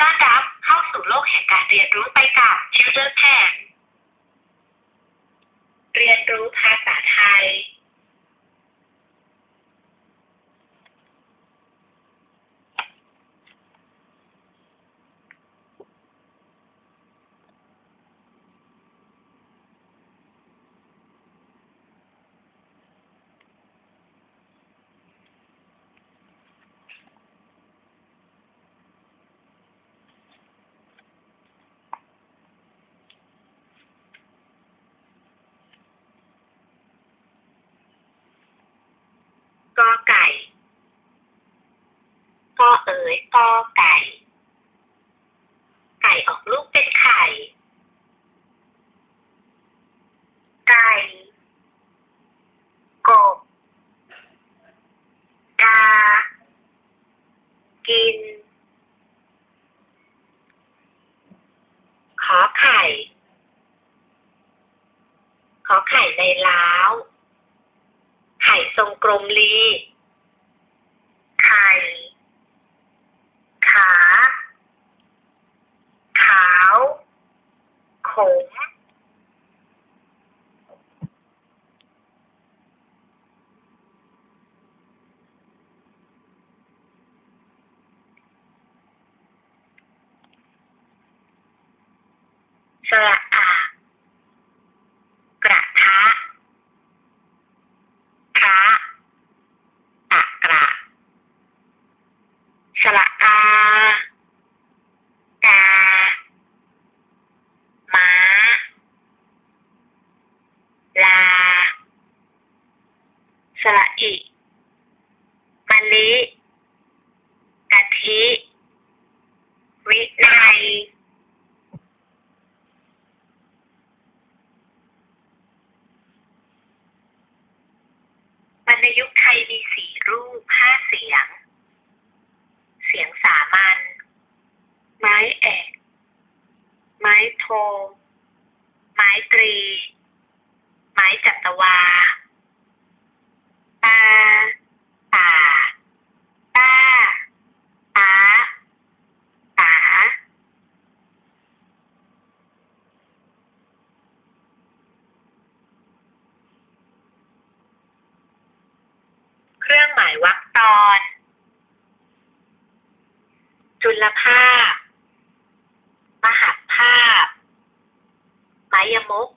ต้อนรับเข้าสู่โลกแห่งการเรียนรู้ไปกับ Children Pan เรียนรู้พาษาไทย กอไก่กอเอ๋ยกอไก่ ไก่ออกลูกเป็นไข่ ไก่กบกากิน ขอไข่ ขอไข่ในล้าว ทรงกลมลี ไข่ ขา ขาว ขม สระอา กระทะ พระอะกระ สระอา กา ม้า ลา ส ระอิมะลิกะทิ วินัยวรรยุกไทยมีสี่รูปห้าเสียง เสียงสามัญ ไม้แอก ไม้โท ไม้ตรี ไม้จัตวาตาป่าป้าป้าตา เครื่องหมายวรรคตอน จุ ลภาพ มหาภาพ ไมยมุก